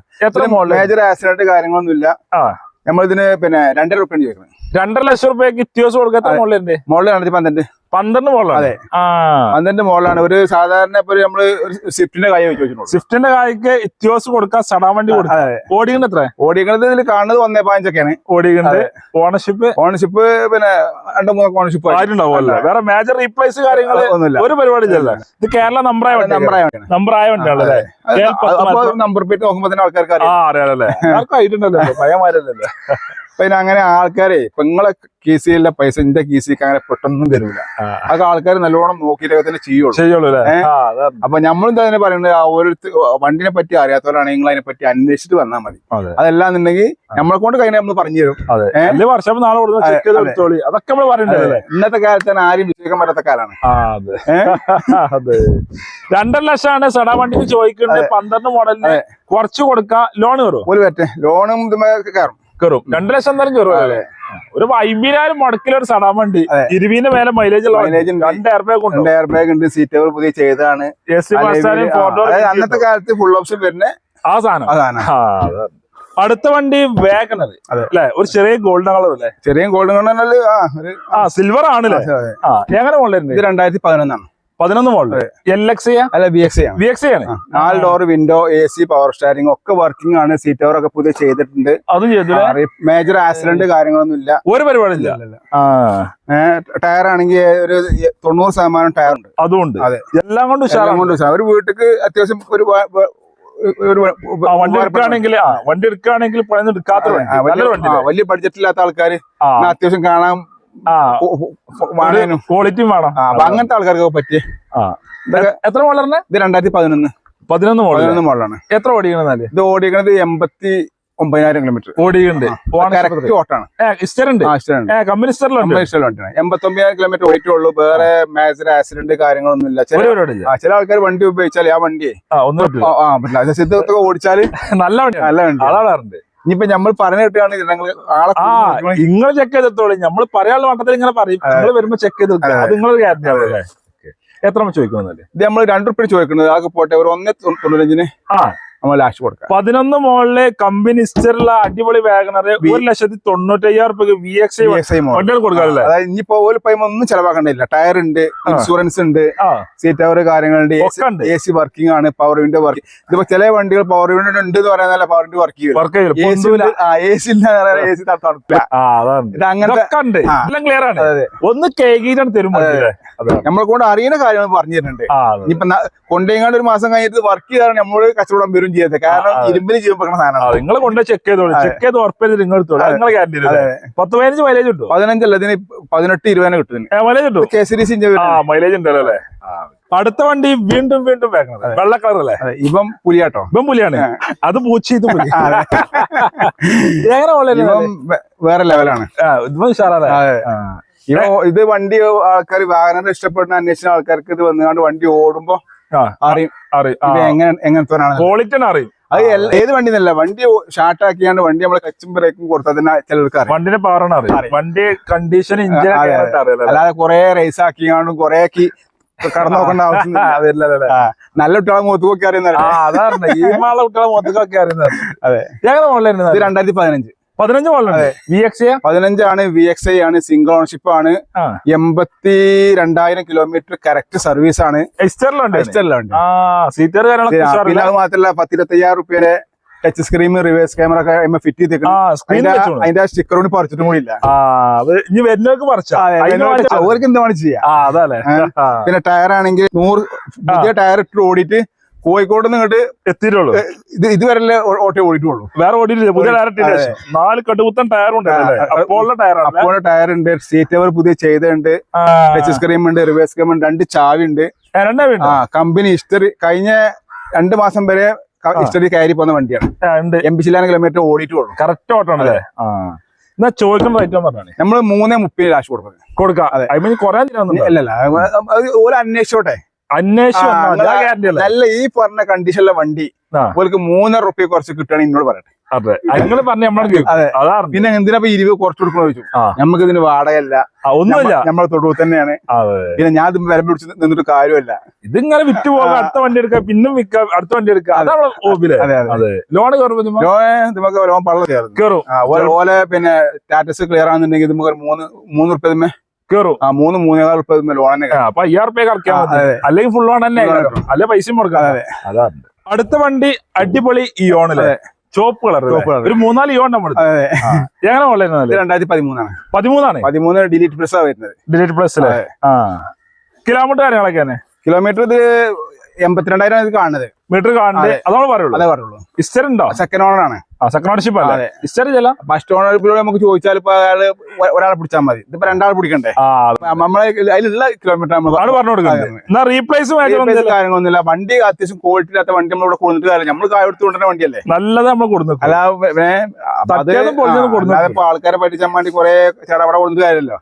മേജർ ആക്സിഡന്റ് കാര്യങ്ങളൊന്നും ഇല്ല നമ്മളിതിന് പിന്നെ രണ്ടര റുപ്യാണ് ചോദിക്കുന്നത്. രണ്ടര ലക്ഷം റുപ്യക്ക് ഇത്യോസ് കൊടുക്കാത്ത മോളിലുണ്ട്? മോളിൽ രണ്ടായിരത്തി പന്ത്രണ്ട്. പന്ത്രണ്ട് മോളിലാണ്? അതെ. ആ. അതിന്റെ മുകളിലാണ് ഒരു സാധാരണ ഇപ്പൊ നമ്മൾ സ്വിഫ്റ്റിന്റെ കായ വെച്ച് സ്വിഫ്റ്റിന്റെ കായ്ക്ക് ഇത്യോസ് കൊടുക്കാൻ സടാൻ വണ്ടി കൊടുക്കാം. ഓടിയുണ്ട് എത്ര? ഓടിക്കുന്നത് ഇതിൽ കാണുന്നത് ഒന്നേ പതിനഞ്ചൊക്കെയാണ് ഓടിക്കണത് ഓണർഷിപ്പ് ഓണർഷിപ്പ് പിന്നെ രണ്ട് മൂന്ന് ഓണർഷിപ്പ് ആയിട്ടുണ്ടാവുമല്ലോ. വേറെ മേജർ റീപ്ലേസ് കാര്യങ്ങൾ ഒന്നുമില്ല. ഒരു പരിപാടി ഇല്ലല്ലേ ഇത് കേരള നമ്പർ വണ്ടി നമ്പർ നമ്പറായ വണ്ടിയാണല്ലേ? നമ്പർ പ്ലേറ്റ് നോക്കുമ്പോ തന്നെ ആൾക്കാർക്ക് ആ അറിയാം ആർക്കും ആയിട്ടുണ്ടല്ലോ പയ്യന്മാരല്ലേ പിന്നെ അങ്ങനെ ആൾക്കാരെ ഇപ്പൊ നിങ്ങളെ കീസിയിലെ പൈസ എന്റെ കീസിക്ക് അങ്ങനെ പെട്ടെന്നും തരൂല അതൊക്കെ ആൾക്കാർ നല്ലോണം നോക്കിയിട്ടൊക്കെ തന്നെ ചെയ്യുള്ളൂ. അപ്പൊ നമ്മളെന്താ അതിനെ പറയുന്നത് ആ ഓരോരുത്തർ വണ്ടിനെ പറ്റി അറിയാത്തവരാണെങ്കിൽ നിങ്ങൾ അതിനെ പറ്റി അന്വേഷിച്ചിട്ട് വന്നാൽ മതി. അതെല്ലാം അതല്ലാന്നുണ്ടെങ്കിൽ നമ്മളെ കൊണ്ട് കഴിഞ്ഞാൽ നമ്മൾ പറഞ്ഞു തരും? വർഷം നാളെ. അതൊക്കെ നമ്മൾ ഇന്നത്തെ കാലത്ത് തന്നെ ആരും വിശേഷം പറ്റാത്ത കാലാണ്. രണ്ടര ലക്ഷമാണ് സടാ വണ്ടി ചോദിക്കുന്നത് പന്ത്രണ്ട് മോഡലിന് കുറച്ച് കൊടുക്കാം. ലോൺ കയറും ഒരു പറ്റേ ലോണും കയറും. കയറും രണ്ടു ലക്ഷം എന്തായാലും കയറും അല്ലേ ഒരു അമ്പതിനായിരം മുടക്കിൽ ഒരു സടാ വണ്ടി ഇരുവിന്റെ ഇരുപതിന്റെ മേലെ മൈലേജ് ഉള്ള. Mileage ഉണ്ട്. രണ്ട് എയർ ബാഗ് ഉണ്ട്. രണ്ട് എയർ ബാഗ് ഉണ്ട്. സീറ്റ് കവർ പുതിയ ചെയ്തതാണ്. അന്നത്തെ കാലത്ത് ഫുൾ ഓപ്ഷൻ വരുന്ന ആ സാധനം. അടുത്ത വണ്ടി വേഗനർ. അല്ലെ? ഒരു ചെറിയ ഗോൾഡൻ കളർ അല്ലേ? ചെറിയ ഗോൾഡൻ കളർ ആ സിൽവർ ആണല്ലേ എങ്ങനെ മോഡലുണ്ട് ഇത് രണ്ടായിരത്തി പതിനൊന്നാണ്. പതിനൊന്ന് മോഡൽ എൽ എക്സ് അല്ല ബി എക്സ് ബി എക്സ് ആണ്. നാല് door window A C power steering ഒക്കെ വർക്കിംഗ് ആണ്. സീറ്റ് കവർ ഒക്കെ പുതിയ ചെയ്തിട്ടുണ്ട്. അതും ചെയ്തു മേജർ ആക്സിഡന്റ് കാര്യങ്ങളൊന്നും ഇല്ല ഒരു പരിപാടി ഇല്ല. ടയർ ആണെങ്കിൽ ഒരു തൊണ്ണൂറ് ശതമാനം ടയർ ഉണ്ട്. അതുകൊണ്ട് അതെ. എല്ലാം കൊണ്ട് ഉഷാറാണ്. കൊണ്ട് ഉഷാ- ഒരു വീട്ടിക്ക് അത്യാവശ്യം ഒരു വണ്ടി എടുക്കുകയാണെങ്കിൽ വണ്ടി എടുക്കുകയാണെങ്കിൽ പണിയൊന്നും എടുക്കാത്ത വലിയ- ബഡ്ജറ്റ് ഇല്ലാത്ത ആൾക്കാർ അത്യാവശ്യം കാണാൻ ക്വാളിറ്റിയും വേണം. അപ്പൊ അങ്ങനത്തെ ആൾക്കാർക്ക് പറ്റിയ എത്ര മോഡലാണ് ഇത് രണ്ടായിരത്തി പതിനൊന്ന്. പതിനൊന്ന് മോഡൽ പതിനൊന്ന് മോഡലാണ്. എത്ര ഓടിക്കണെന്നാൽ ഇത് ഓടിക്കണത് എൺപത്തി ഒമ്പതിനായിരം കിലോമീറ്റർ. കറക്റ്റ് ഓട്ടാണ്. കമ്പനി എൺപത്തി ഒമ്പതിനായിരം കിലോമീറ്റർ ഓടിയിട്ടുള്ളൂ. വേറെ മേജർ ആക്സിഡന്റ് കാര്യങ്ങളൊന്നും ഇല്ല ചില ആൾക്കാർ വണ്ടി ഉപയോഗിച്ചാൽ ആ വണ്ടിയെ. ഒന്നും ഓടിച്ചാൽ നല്ല വണ്ടി നല്ല വണ്ടി ഇനിയിപ്പോ നമ്മൾ പറഞ്ഞു ഞങ്ങൾ ആളെ ആ നിങ്ങൾ ചെക്ക് ചെയ്തെത്തോളി നമ്മൾ പറയാനുള്ള മട്ടത്തിൽ ഇങ്ങനെ പറയും. നിങ്ങൾ വരുമ്പോ ചെക്ക് ചെയ്ത്. അത്. നിങ്ങളൊരു എത്ര ചോദിക്കുന്നല്ലേ ഇത് നമ്മൾ രണ്ടു റുപ്യ ചോദിക്കുന്നത്. ആകെ പോട്ടെ. ഒരു ഒന്നേ തൊണ്ണൂ- തൊണ്ണൂറ്റഞ്ചിന്. ആ. നമ്മൾ ലാസ്റ്റ് കൊടുക്കാം. പതിനൊന്ന് മോളിലെ കമ്പനി ഇസ്റ്ററുള്ള അടിപൊളി വാഗണർ ഒരു ലക്ഷത്തി തൊണ്ണൂറ്റയ്യായിരം റുപ്യക്ക് വി എക്സ്. വണ്ടികൾ കൊടുക്കാറില്ല? അതായത് ഇനിയിപ്പോ ഒരു പൈമ ഒന്നും ചെലവാക്കണ്ടില്ല ടയർ ഉണ്ട് ഇൻഷുറൻസ് ഉണ്ട് സീറ്റ് അവർ കാര്യങ്ങളുണ്ട് എ സി വർക്കിംഗ് ആണ് പവർ വിൻഡോ വർക്ക് ഇതിപ്പോ ചില വണ്ടികൾ പവർ വിൻഡോ ഉണ്ട് എന്ന് പറയാനല്ല പവർ വിൻഡോ വർക്ക് ചെയ്യും എ സി പൊന്തൂല. എ സി ഇല്ല തണുപ്പില്ല ആ അതാണ്. ഇത് അങ്ങനത്തെ ഇതൊക്കെ എല്ലാം ക്ലിയർ ആണ്. ഒന്ന് കേകിയിട്ടാണ് തരും വണ്ടിയിലെ. അതാണ്. നമ്മളെ കൊണ്ട് അറിയുന്ന കാര്യങ്ങൾ പറഞ്ഞു തരുന്നുണ്ട് ആ അതെ. കൊണ്ടേങ്ങാണ്ട് ഒരു മാസം കഴിഞ്ഞിട്ട് വർക്ക് ചെയ്താണ് നമ്മൾ കച്ചവടം വരും ചെയ്തത് കാരണം ആ, ആ. ഇരുമ്പിന് ജീവപ്പെടുന്ന ആ സാധനമാണ്. നിങ്ങൾ കൊണ്ട് ചെക്ക് ചെയ്തോളൂ. ചെക്ക് ചെയ്ത് ഉറപ്പിച്ച് നിങ്ങൾ എടുത്തോളൂ. നിങ്ങളെ ഗ്യാരണ്ടി പത്ത് പതിനഞ്ച് മൈലേജ് കിട്ടും പതിനഞ്ചല്ല ഇതിന് പതിനെട്ട് ഇരുപതിനെ കിട്ടും മൈലേജ് കിട്ടും കെ ഇഞ്ച ആ മൈലേജ് ഉണ്ടല്ലോ അല്ലേ? അടുത്ത വണ്ടി വീണ്ടും വീണ്ടും വേഗം വെള്ള കളർ അല്ലേ? ഇപ്പം പുലിയാട്ടോ. ഇപ്പം പുലിയാണ്. അത് പൂച്ച ഇത് പുലി വേറെ ലെവലാണ് ഉഷാറല്ലേ. ഇത് വണ്ടി ആൾക്കാർ വാഹനം ഇഷ്ടപ്പെടുന്ന അന്വേഷിച്ച ആൾക്കാർക്ക് ഇത് വന്നുകൊണ്ട് വണ്ടി ഓടുമ്പോ അറിയും. എങ്ങനെ എങ്ങനത്തെ ക്വാളിറ്റി അറിയും. അത് ഏത് വണ്ടി എന്നല്ല വണ്ടി ഷാർട്ടാക്കിയാണ്ട് വണ്ടി നമ്മളെ കച്ചും ബ്രേക്കും കൊടുത്താൽ തന്നെ ചിലർക്ക് വണ്ടിന്റെ പവറാണ് അറിയും. വണ്ടി കണ്ടീഷൻ ഇഞ്ചിൻ അല്ലാതെ കുറെ റേസ് ആക്കിയാണ്ടും കുറെ ആക്കി കടന്നു നോക്കേണ്ട ആവശ്യം നല്ല കുട്ടികളെ മുഖത്ത് നോക്കി അറിയുന്ന അതാണ്. ഈ മാളെ കുട്ടികളെ മൊത്തക്കൊക്കെ അറിയുന്നത് അതെ. ഞങ്ങളുടെ മോളിലായിരുന്നു രണ്ടായിരത്തി പതിനഞ്ച്. പതിനഞ്ച് മോളുണ്ട് വി എക്സ് പതിനഞ്ചാണ് വി എക്സ് ഐ ആണ് സിംഗിൾ ഓണർഷിപ്പ് ആണ്. എൺപത്തി രണ്ടായിരം കിലോമീറ്റർ കറക്റ്റ് സർവീസ് ആണ്. എസ്റ്ററിലുണ്ട് കാര്യങ്ങളൊക്കെ പിന്നെ. അത് മാത്രല്ല പത്തിരുപത്തി അയ്യായിരം റുപ്യയുടെ ടച്ച് സ്ക്രീൻ റിവേഴ്സ് ക്യാമറ ഒക്കെ ഫിറ്റ് ചെയ്തേക്കണം. അതിന്റെ സ്റ്റിക്കർ കൊണ്ട് പറിച്ചിട്ടും കൂടി ഇല്ല ഇനി വരുന്നവർക്ക് പറിച്ച. അവർക്ക് എന്താണ് ചെയ്യാ? പിന്നെ ടയർ ആണെങ്കിൽ നൂറ് പുതിയ ടയർ ഇട്ട് ഓടിയിട്ട് കോഴിക്കോട് ഇങ്ങോട്ട് എത്തിയിട്ടുള്ളൂ. ഇത് ഇതുവരെ ഓട്ടോ ഓടിയിട്ടുള്ളൂ? വേറെ ഓടിയില്ല പുതിയ ടയർ നാല് കടുപ്പത്തൻ ടയർ ഉണ്ട് അപ്പോഴുള്ള ടയറാണ് അപ്പോൾ ടയർ ഉണ്ട്. സീറ്റ് കവർ പുതിയ ചെയ്തുണ്ട് ടച്ച് സ്ക്രീം ഉണ്ട് റിവേഴ്സ് സ്ക്രീം ഉണ്ട് രണ്ട് ചാവി ഉണ്ട്. ആ കമ്പനി ഹിസ്റ്ററി കഴിഞ്ഞ രണ്ട് മാസം വരെ ഹിസ്റ്ററി കയറി പോകുന്ന വണ്ടിയാണ്. ഉണ്ട്. ചില്ലാന കിലോമീറ്റർ ഓടിയിട്ടുള്ളൂ. കറക്റ്റ് ഓട്ടോ ആണ് ആ. എന്നാ ചോദിക്കുന്ന റേറ്റ് പറഞ്ഞാണ് നമ്മൾ മൂന്നേ മുപ്പത് കാശ് കൊടുക്കുന്നത് കൊടുക്കാം. അതെ. അതിന് കുറെ തരാന്നുണ്ടോ അല്ലല്ല ഒരു അന്വേഷിച്ചോട്ടെ. നല്ല ഈ പറഞ്ഞ കണ്ടീഷനിലെ വണ്ടി. ഓർക്ക് മൂന്നര റുപ്യ കുറച്ച് കിട്ടണം എന്നോട് പറയട്ടെ. അതെ. നിങ്ങൾ പറഞ്ഞ നമ്മളെ. പിന്നെ എന്തിനാ ഇരുപത് കുറച്ച് കൊടുക്കണോ ചോദിച്ചു. നമുക്ക് ഇതിന് വാടകയല്ല. ഒന്നുമില്ല. നമ്മളെ തൊടുവ് തന്നെയാണ്. പിന്നെ ഞാൻ വില പിടിച്ച് നിന്നിട്ട് കാര്യമല്ല. ഇതിങ്ങനെ വിറ്റ് പോകാം അടുത്ത വണ്ടി എടുക്കാം പിന്നും വിൽക്കാം അടുത്ത വണ്ടി എടുക്കാം ലോൺ ലോൺ നമുക്ക് ലോൺ പള്ള ചേർന്നു കയറും. ഓലെ- പിന്നെ സ്റ്റാറ്റസ് ക്ലിയർ ആണെന്നുണ്ടെങ്കിൽ നമുക്ക് മൂന്ന് മൂന്ന് റുപ്യ ആ മൂന്ന് മൂന്നേകാൽ ഉറുപ്പ്യ ലോൺ തന്നെ അപ്പൊ അയ്യായിരം റുപ്യ മതി. അതെ. അല്ലെങ്കിൽ ഫുൾ ലോൺ തന്നെ. അല്ലെ പൈസയും കൊടുക്കാം. അതെ. അതാണ് അടുത്ത വണ്ടി അടിപൊളി ഇയോണിൽ അതെ. ചോപ്പ് കളർ ചുവപ്പ് colour. ഒരു മൂന്നാൽ ഇയോൺ നമ്മൾ എങ്ങനെ രണ്ടായിരത്തി പതിമൂന്നാണ്. പതിമൂന്നാണ്? പതിമൂന്ന് ഡിലീറ്റ് പ്ലസ് ആ വരുന്നത്. ഡിലീറ്റ് പ്ലസ് കിലോമീറ്റർ കാര്യങ്ങളൊക്കെ തന്നെ കിലോമീറ്റർ ഇത് എൺപത്തിരണ്ടായിരം ഇത് കാണുന്നത്. മീറ്റർ കാണുന്നത്. അതാണ് പറയുള്ളൂ? അതേ പറയുള്ളൂ. ഇസ്റ്റർ ഉണ്ടോ? സെക്കൻഡ് ഓണർ ആണ്. സെക്കൻഡ് ഓണർഷിപ്പ് അല്ലേ? ഇസ്റ്റർ ചില ഫസ്റ്റ് ഓണർഷിപ്പിലൂടെ നമുക്ക് ചോദിച്ചാൽ ഇപ്പൊ അയാൾ ഒരാളെ പിടിച്ചാൽ മതി. ഇതിപ്പോ രണ്ടാൾ പിടിക്കണ്ടേ? നമ്മളെ അതിലുള്ള കിലോമീറ്റർ നമ്മൾ പറഞ്ഞു കൊടുക്കുന്നത് റീപ്ലേസ് കാര്യങ്ങളൊന്നുമില്ല. വണ്ടി അത്യാവശ്യം ക്വാളിറ്റി ഇല്ലാത്ത വണ്ടി നമ്മൾ ഇവിടെ കൊടുത്തിട്ട് കാര്യം നമ്മൾ കായ എടുത്ത് കൊണ്ടുവരുന്ന വണ്ടിയല്ലേ? നല്ലത് നമ്മൾ കൊടുത്തു അല്ല അതിപ്പോ കൊടുത്ത് ആൾക്കാരെ പറ്റിച്ചാൽ വേണ്ടി കുറെ ചടപട കൊടുത്തിട്ട് കാര്യമല്ലോ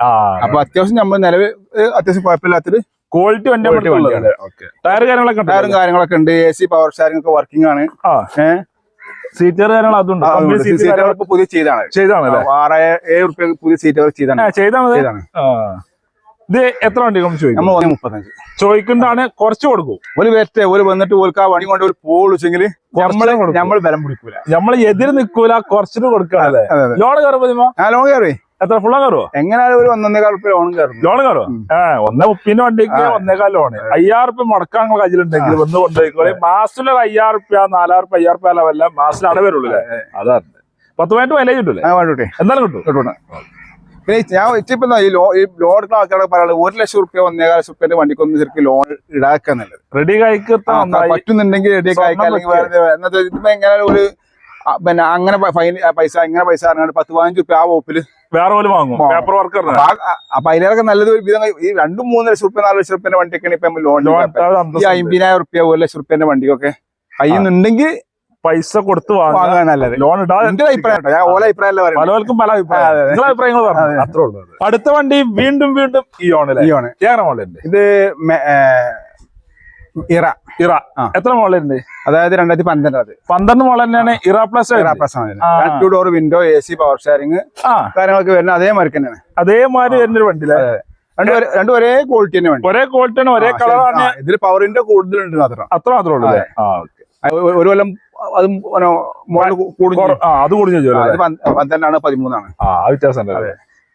അപ്പൊ അത്യാവശ്യം നമ്മൾ നിലവിൽ അത്യാവശ്യം കുഴപ്പമില്ലാത്തൊരു ക്വാളിറ്റി വണ്ടി. ടയർ കാര്യങ്ങളൊക്കെ ടയറും കാര്യങ്ങളൊക്കെ ഉണ്ട്. എ സി പവർ സ്റ്റാരിംഗ് ഒക്കെ വർക്കിംഗ് ആണ്. സീറ്റർ കാര്യങ്ങൾ അതുണ്ട്. സീറ്റ് സീറ്റ് പുതിയ ചെയ്താണ് ചെയ്താണല്ലേ ആറ് ഏഴ് റുപ്യ പുതിയ സീറ്റ് അവർ ചെയ്താണ് ചെയ്താണ് ചെയ്താണ് ഇത് എത്ര വണ്ടി ചോദിക്കും? മുപ്പത്തഞ്ച്. ചോദിക്കുന്നതാണ് കുറച്ച് കൊടുക്കും. ഒരു വെറ്റേ ഒരു വന്നിട്ട് ഓൽക്ക് ആ വണ്ടി കൊണ്ട് ഒരു പോളിച്ചെങ്കിൽ നമ്മൾ നമ്മൾ ബലം പിടിക്കൂല. നമ്മൾ എതിര് നിക്കൂല കുറച്ചിട്ട് കൊടുക്കാണല്ലേ ലോൺ കയറുമ്പോ ആ ലോൺ കയറി. എത്ര ഫുള്ളാ കയറുമോ എങ്ങനെയാലും ഒരു ലോൺ ലോൺ കയറുമോ ഒന്നേ മുപ്പിന്റെ വണ്ടിക്ക് ഒന്നേകാൽ ലോണ് അയ്യായിരം റുപ്യ മുടക്കാൻ നിങ്ങൾ കയ്യിലുണ്ടെങ്കിൽ വന്ന് കൊണ്ടുപോയി മാസത്തിൽ ഒരു അയ്യായിരം റുപ്യ നാലായിരം റുപ്യ അയ്യായിരം റുപ്യ അല്ല മാസത്തിൽ അട വരുള്ളൂ അല്ലേ? അതാണ് പത്ത് പതിനെട്ട് വില കിട്ടൂലേ? എന്തായാലും കിട്ടും. കേട്ടോട്ടെ പിന്നെ ഞാൻ ഇപ്പൊ ഈ ലോ ഈ ലോൺ എടുക്കുന്ന പറയാ പറയാനുള്ളത് ഒരു ലക്ഷം റുപ്യ ഒന്നേകാല ലക്ഷം റുപ്യന്റെ വണ്ടിക്ക് ഒന്ന് ശരിക്കും ലോൺ ഇടാക്കാന്നുള്ളത്. റെഡി പറ്റുന്നുണ്ടെങ്കിൽ റെഡി കഴിക്കാൻ എങ്ങനെ ഒരു പിന്നെ അങ്ങനെ പൈസ ഇങ്ങനെ പൈസ അറിഞ്ഞാൽ പത്ത് പതിനഞ്ച് റുപ്യ ആ വകുപ്പിൽ വേറെ പോലെ വാങ്ങും. പേപ്പർ വർക്ക് അപ്പൊ അതിനൊക്കെ നല്ലത് ഒരു വിധം ഈ രണ്ടും മൂന്ന് ലക്ഷം റുപ്യ നാല് ലക്ഷം റുപ്യന്റെ വണ്ടിയൊക്കെയാണ് ഇപ്പൊ ലോൺ ഈ അമ്പതിനായിരം റുപ്യ ഒരു ലക്ഷം റുപ്യന്റെ വണ്ടിക്കൊക്കെ കയ്യുന്നുണ്ടെങ്കിൽ പൈസ കൊടുത്ത് വാങ്ങാൻ നല്ലത്. ലോൺ ഇടാതെ എന്റെ അഭിപ്രായം കേട്ടോ. ഞാൻ ഓല അഭിപ്രായം പറയുന്നത്? പലവർക്കും പല അഭിപ്രായം. അതെ, അതെ. നിങ്ങളെ അഭിപ്രായങ്ങൾ പറഞ്ഞു? അത്രേ ഉള്ളൂ അടുത്ത വണ്ടി വീണ്ടും വീണ്ടും ഈ ഓണല്ലേ ഈ ഓണ് ഏറെ ഇത് ഇറ. ഇറ. എത്ര മോളുണ്ട് അതായത് രണ്ടായിരത്തി പന്ത്രണ്ട് പന്ത്രണ്ട് മോൾ തന്നെയാണ് era plus era plus two door window A C power steering കാര്യങ്ങളൊക്കെ വരുന്ന അതേ മാർക്ക് തന്നെയാണ്. അതേമാതിരി വരുന്നൊരു വണ്ടിയിലെ. രണ്ടും ഒരേ- ക്വാളിറ്റി തന്നെ ഒരേ ക്വാളിറ്റി ആണ് ഒരേ കളറാണ് ഇതിൽ പവറിന്റെ കൂടുതലുണ്ട് മാത്രം. അത്ര മാത്രമേ ഉള്ളൂ അത് ഒരു കൊല്ലം അതും മോഡൽ കൂടും ആ അത് കൂടുതൽ പന്ത്രണ്ടാണ് പതിമൂന്നാണ്. ആ വ്യത്യാസം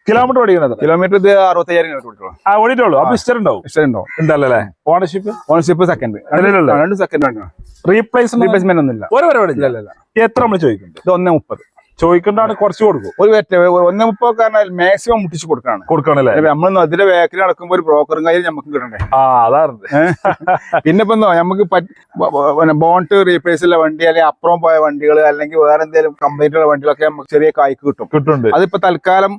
കിലോമീറ്റർ ഓടിക്കുന്നത്? കിലോമീറ്റർ ഇത് അറുപത്തയ്യായിരം കിലോമീറ്റർ ആ ഓടിയിട്ടുള്ളൂ. അപ്പൊ ഇഷ്ടം ഉണ്ടാവും? ഇഷ്ടമുണ്ടോ ഉണ്ടല്ലേ ഓണർഷിപ്പ് ഓണർഷിപ്പ് സെക്കൻഡ്? രണ്ട് സെക്കൻഡ് റീപ്ലേസ് റീപ്ലേസ്മെന്റ് ഒന്നുമില്ല. ഒരു പരിപാടി ഇല്ല. ഇല്ല ഇല്ല എത്ര നമ്മൾ ചോദിക്കുന്നുണ്ട്? ഇത് ഒന്നേ മുപ്പത്. ചോദിക്കേണ്ടാണ് കുറച്ച് കൊടുക്കും. ഒരു വെറ്റ ഒന്നേ മുപ്പത് കാരണം മാക്സിമം മുട്ടിച്ച് കൊടുക്കാണ് കൊടുക്കണല്ലേ? നമ്മൾ അതിന്റെ ബാക്കിൽ നടക്കുമ്പോൾ ഒരു ബ്രോക്കറും കാര്യം നമുക്ക് കിട്ടണ്ടേ? ആ അതാണ്. പിന്നെ ഇപ്പൊ നമുക്ക് ബോണ്ട് റീപ്ലേസ് ഉള്ള വണ്ടി അല്ലെങ്കിൽ അപ്പുറം പോയ വണ്ടികൾ അല്ലെങ്കിൽ വേറെ എന്തെങ്കിലും കമ്പനിയുടെ വണ്ടികളൊക്കെ നമുക്ക് ചെറിയ കായ്ക്ക് കിട്ടും. കിട്ടുന്നുണ്ട്. അതിപ്പോ തൽക്കാലം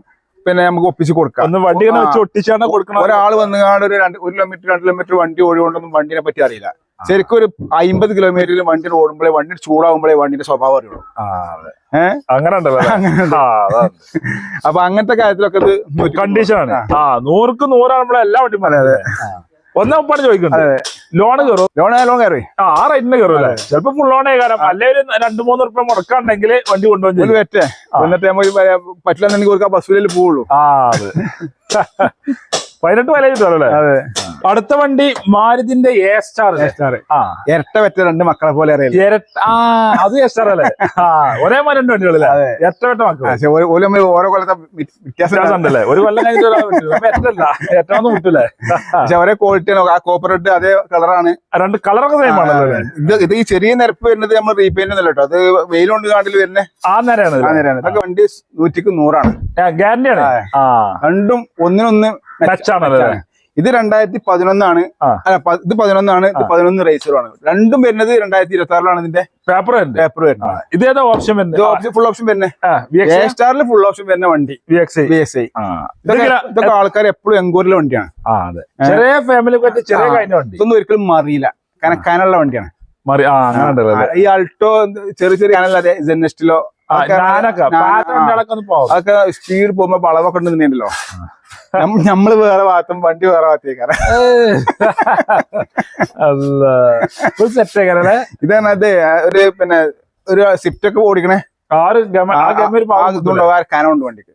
പിന്നെ നമുക്ക് ഒപ്പിച്ച് കൊടുക്കാം. ഒന്ന് വണ്ടി വെച്ച് ഒട്ടിച്ചാണ് കൊടുക്കണം ഒരാൾ വന്നുകാണ്ട് ഒരു രണ്ട് ഒരു കിലോമീറ്റർ രണ്ട് കിലോമീറ്റർ വണ്ടി ഓടിക്കൊണ്ടൊന്നും വണ്ടിനെ പറ്റി അറിയില്ല. ശരിക്കും ഒരു അമ്പത് കിലോമീറ്ററിൽ വണ്ടി ഓടുമ്പോഴേ വണ്ടി ചൂടാകുമ്പോഴേ വണ്ടിന്റെ സ്വഭാവം അറിയുള്ളൂ. ഏഹ് അങ്ങനെ. അപ്പൊ അങ്ങനത്തെ കാര്യത്തിലൊക്കെ ഇത് കണ്ടീഷൻ ആണ്. ആ. നൂറുക്ക് നൂറാണ് നമ്മളെ എല്ലാ വണ്ടിയും പറയാതെ ഒന്നാം മുപ്പാണ് ചോദിക്കുന്നത് ലോൺ കയറും ലോൺ ലോൺ കയറി. ആ ആ റേറ്റിന് കയറും അല്ലേ ചിലപ്പോ ഫുൾ ലോണേ കാരണം അല്ലെ ഒരു രണ്ടു മൂന്ന് റുപ്യ മുടക്കാണ്ടെങ്കിൽ വണ്ടി കൊണ്ടുപോകും പറ്റേ ചെയ്യും. വെറ്റേ. എന്നിട്ട് നമ്മൾ ബസ് വിലയിൽ പോവുള്ളൂ. ആ അതെ. പതിനെട്ട് വില കിട്ടുമല്ലോ അല്ലേ? അതെ. അടുത്ത വണ്ടി മാരുതിന്റെ എ സ്റ്റാർ ആ. ഇരട്ട വെറ്റ രണ്ട് മക്കളെ പോലെ അറിയാം ഇരട്ട ആ അത് എ സ്റ്റാർ അല്ലേ? ഒരേ മാതിരി രണ്ട് വണ്ടികളല്ലേ എത്ര വെട്ട മക്കൾ ഓരോ കൊല്ലത്തെ വ്യത്യാസം ഉണ്ടല്ലേ? ഒരു കൊല്ലം കഴിഞ്ഞിട്ട് ഒരാൾ വിട്ടു. അപ്പൊ എട്ടല്ല ഏറ്റവും വിട്ടില്ലേ പക്ഷെ ഒരേ ക്വാളിറ്റിയാണ് ആ കോപ്പറേറ്റ് അതേ കളറാണ് രണ്ട് കളറൊക്കെ സെയിം ആണല്ലോ ഇത് ഇത് ഈ ചെറിയ നിരപ്പ് വരുന്നത് നമ്മൾ റീപെയിന്റ് അല്ല കേട്ടോ അത് വെയിലുണ്ട് കാണില്ല വരുന്നത് ആ നേരാണ് ആ നേരാണ് ഇതൊക്കെ വണ്ടി നൂറ്റിക്ക് നൂറാണ്. ഗ്യാരണ്ടി ആണ്. ആ. രണ്ടും ഒന്നിനൊന്ന് മെച്ചാണല്ലോ അല്ലേ? ഇത് രണ്ടായിരത്തി പതിനൊന്നാണ്. അല്ല ഇത് പതിനൊന്നാണ് ഇത് പതിനൊന്ന് റേസറുമാണ് രണ്ടും വരുന്നത് രണ്ടായിരത്തി ഇരുപത്തി ആറിലാണ് ഇതിന്റെ പേപ്പർ വരുന്നത്. പേപ്പർ വരുന്നത്. ഇത് ഏതാ ഓപ്ഷൻ വരുന്നത്? ഓപ്ഷൻ ഫുൾ ഓപ്ഷൻ വരുന്നത്. സ്റ്റാറിൽ ഫുൾ ഓപ്ഷൻ വരുന്ന വണ്ടി. ബി എസ് ഐ ഇതൊക്കെ ഇതൊക്കെ ആൾക്കാർ എപ്പോഴും എങ്കൂരിലെ വണ്ടിയാണ്. ചെറിയ ഫാമിലി ചെറിയ ഇതൊന്നും ഒരിക്കലും മറിയില്ല. കാരണം കനുള്ള വണ്ടിയാണ്? ഈ അൾട്ടോ ചെറിയ ചെറിയ കനല്ലാതെ ജെനസ്റ്റിലോ അതൊക്കെ സ്പീഡ് പോകുമ്പോ വളവൊക്കെ ഉണ്ടെന്നുണ്ടല്ലോ നമ്മൾ വേറെ ഭാഗത്തും വണ്ടി വേറെ ഭാഗത്തേക്കാണ്. ഇതാണ് അത്. ഒരു പിന്നെ ഒരു സ്വിഫ്റ്റ് ഒക്കെ ഓടിക്കണേ. കനമുണ്ട് വണ്ടിക്ക്.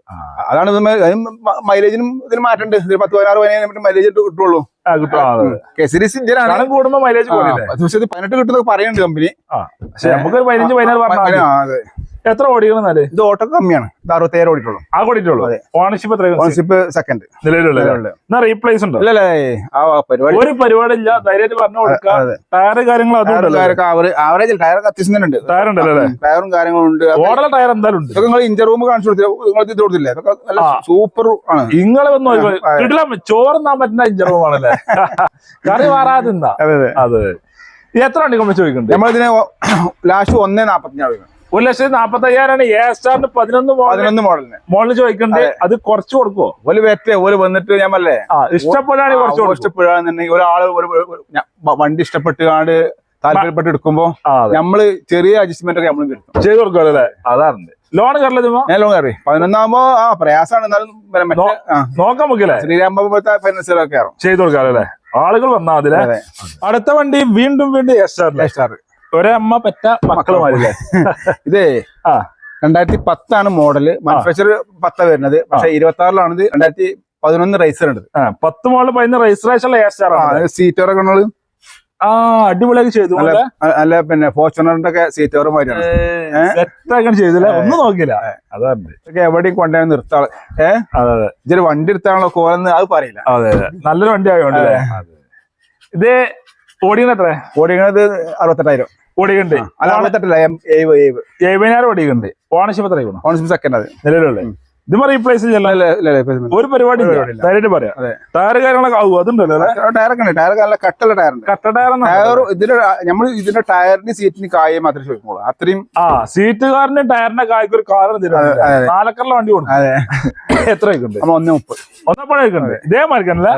അതാണ് മൈലേജിനും ഇതിന് മാറ്റുണ്ട് പത്ത് പതിനാറ് പതിനേഴ് മൈലേജ് കിട്ടുള്ളൂ. കൂടുമ്പോ മൈലേജ് പതിനെട്ട് കിട്ടുന്നത് പറയുന്നുണ്ട് കമ്പനി പക്ഷെ നമുക്ക് പതിനഞ്ച് പതിനാറ് പറഞ്ഞാൽ എത്ര ഓടിക്കണമെന്നാൽ ഇത് ഓട്ടോ കമ്മിയാണ്. ഇത് അറുപത്തേഴ് ഓടിട്ടുള്ളൂ ആ ഓടിട്ടുള്ളൂ. ഓണർഷിപ്പ് എത്ര ഓണർഷിപ്പ് സെക്കൻഡ് നിലവിലുള്ള റീപ്ലേസ് ഉണ്ടോ? പരിപാടി ഒരു പരിപാടി ഇല്ല ധൈര്യമായിട്ട് പറഞ്ഞു കൊടുക്കാം. ടയർ കാര്യങ്ങൾ ആവറേജ് ടയറൊക്കെ അത്യാവശ്യം തന്നെ ഉണ്ട് ടയർ ഉണ്ടല്ലോ അല്ലേ? ടയറും കാര്യങ്ങളും ഉണ്ട്. ഓടല ടയർ എന്തായാലും ഉണ്ട്. നിങ്ങൾ ഇഞ്ചർ റൂം കാണിച്ചു കൊടുത്തില്ല. നിങ്ങൾ ഇത് കൊടുത്തില്ലേ? സൂപ്പർ ആണ്. നിങ്ങൾ വന്ന് പറ്റുന്ന ഇഞ്ചർ റൂം ചോറുന്നാൻ പറ്റുന്ന ഇഞ്ചറവുമാണല്ലേ കറി മാറാതെ അതെ അതെ. എത്ര വണ്ടി നമ്മൾ ചോദിക്കുന്നുണ്ട് നമ്മളിതിന് ലാസ്റ്റ് ഒന്നേ നാപ്പത്തിനാണ് ഒരു ലക്ഷത്തി നാപ്പത്തി അയ്യായിരമാണ് എ സ്റ്റാറിന് പതിനൊന്ന് പതിനൊന്ന് മോഡലിന് മോഡൽ ചോദിക്കണ്ടേ. അത്. കുറച്ച് കൊടുക്കുവോ? ഒരു വെറ്റേ ഒരു വന്നിട്ട് ഞാൻ അല്ലേ ഇഷ്ടപ്പെടാണ് കുറച്ച് ഇഷ്ടപ്പെടുകയാണെന്നുണ്ടെങ്കിൽ ഒരാൾ ഒരു വണ്ടി ഇഷ്ടപ്പെട്ടുകാണ്ട് താല്പര്യപ്പെട്ട് എടുക്കുമ്പോ നമ്മൾ ചെറിയ അഡ്ജസ്റ്റ്മെന്റ് ഒക്കെ നമ്മൾ വരുത്തും. ചെയ്ത് കൊടുക്കുമല്ലോ അല്ലേ? അതാണ് ലോൺ കയറില്ല ഞാൻ ലോൺ കയറി പതിനൊന്നാകുമ്പോ ആ പ്രയാസമാണ് എന്നാലും നോക്കാൻ നോക്കില്ലേ? ശ്രീരാമ പോലത്തെ ഫൈനാൻസിലൊക്കെ കയറും ചെയ്ത് കൊടുക്കാറല്ലേ ആളുകൾ വന്നാ അതിലെ. അടുത്ത വണ്ടി വീണ്ടും വീണ്ടും എസ് സ്റ്റാറിലെ സ്റ്റാർ ഒരമ്മ പറ്റ മക്കളുമാരില്ലേ? ഇതേ ആ. രണ്ടായിരത്തി പത്താണ് മോഡൽ മാനുഫാക്ചർ പത്താ വരുന്നത്. പക്ഷെ ഇരുപത്തി ആറിലാണ് ഇത് രണ്ടായിരത്തി പതിനൊന്ന് റൈസർ ഉണ്ട് പത്ത് മോഡൽ പതിനൊന്ന് രജിസ്ട്രേഷൻ സീറ്റ് ഉള്ളത്? ആ അടിപൊളിയാക്കി ചെയ്തു. അല്ല പിന്നെ ഫോർച്യൂണറിന്റെ ഒക്കെ സീറ്റ് മാതിരിയാണ്. സെറ്റാക്കാൻ ചെയ്തില്ല ഒന്നും നോക്കില്ല അതാണ് എവിടെയും കൊണ്ടുപോയി നിർത്താൾ ഏഹ് അതെ അതെ. ഇതൊരു വണ്ടി എടുത്താണല്ലോ കോലെന്ന് അത് പറയില്ല. അതെ അതെ. നല്ലൊരു വണ്ടി അല്ലേ? ഇത് ഓടിക്കണത്രേ ഓടിക്കണത് അറുപത്തെട്ടായിരം. ഓടിക്കണ്ട് ഏഴുപതിനായിരം ഓടിയുണ്ട് ഓണർഷിപ്പ് എത്ര ഓണർഷിപ്പ് സെക്കൻഡ് അത്. നിലവിലുള്ള ഇതും റീപ്ലേസ് ഒരു പരിപാടി. ധൈര്യമായിട്ട് പറയാം. ടയർ കാര്യങ്ങളൊക്കെ ആവും. അതുണ്ടല്ലോ ടയറൊക്കെ ഉണ്ട്. ടയറൊക്കെ നല്ല കട്ടുള്ള ടയർ കട്ട ടയർ ടയർ ഇതിന്റെ നമ്മൾ ഇതിന്റെ ടയറിന്റെ സീറ്റിന് കായ മാത്രമേ ചോദിക്കുള്ളൂ. അത്രയും ആ സീറ്റുകാരന്റെ ടയറിന്റെ കായ്ക്ക് ഒരു അതെ. നാലക്കറിലെ വണ്ടി കൊടുക്കും അതെ. എത്ര നമ്മൾ ഒന്നേ മുപ്പത്. ഒന്നപ്പോഴേ ഇതേ മാറിക്കണല്ലേ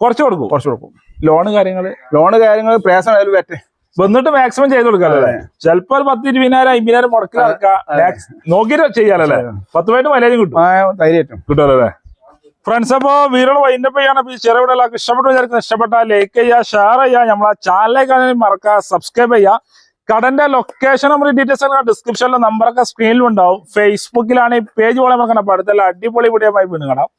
കുറച്ച് കൊടുക്കും. കുറച്ച് കൊടുക്കും. ലോണ് കാര്യങ്ങൾ? ലോണ് കാര്യങ്ങൾ പ്രേസം ആയാലും പറ്റേ വന്നിട്ട് മാക്സിമം ചെയ്ത് കൊടുക്കാല്ലേ ചിലപ്പോ ഒരു പത്ത് ഇരുപതിനായിരം അമ്പതിനായിരം മുടക്കി നോക്കിട്ട് ചെയ്യാലല്ലേ? പത്ത് പേര് മൈലേജും കിട്ടും. കിട്ടുമല്ലേ ഫ്രണ്ട്സ് അപ്പോ വീരൾ വൈൻഡപ്പ് ചെയ്യാണ് അപ്പൊ ഈ ചെറിയ എല്ലാവർക്കും ഇഷ്ടപ്പെട്ടു വിചാരിക്കുന്നത് ഇഷ്ടപ്പെട്ട ലൈക്ക് ചെയ്യുക ഷെയർ ചെയ്യുക. നമ്മളെ ചാനലിലേക്ക് മറക്കുക സബ്സ്ക്രൈബ് ചെയ്യുക. കടന്റെ ലൊക്കേഷൻ നമ്മൾ ഡീറ്റെയിൽസ് ഒക്കെ ഡിസ്ക്രിപ്ഷനിലെ നമ്പറൊക്കെ സ്ക്രീനിലും ഉണ്ടാവും. ഫേസ്ബുക്കിലാണ് ഈ പേജ് പോലെ നമുക്ക് അടുത്തുള്ള അടിപൊളി വീഡിയോ വീണ് കാണാം.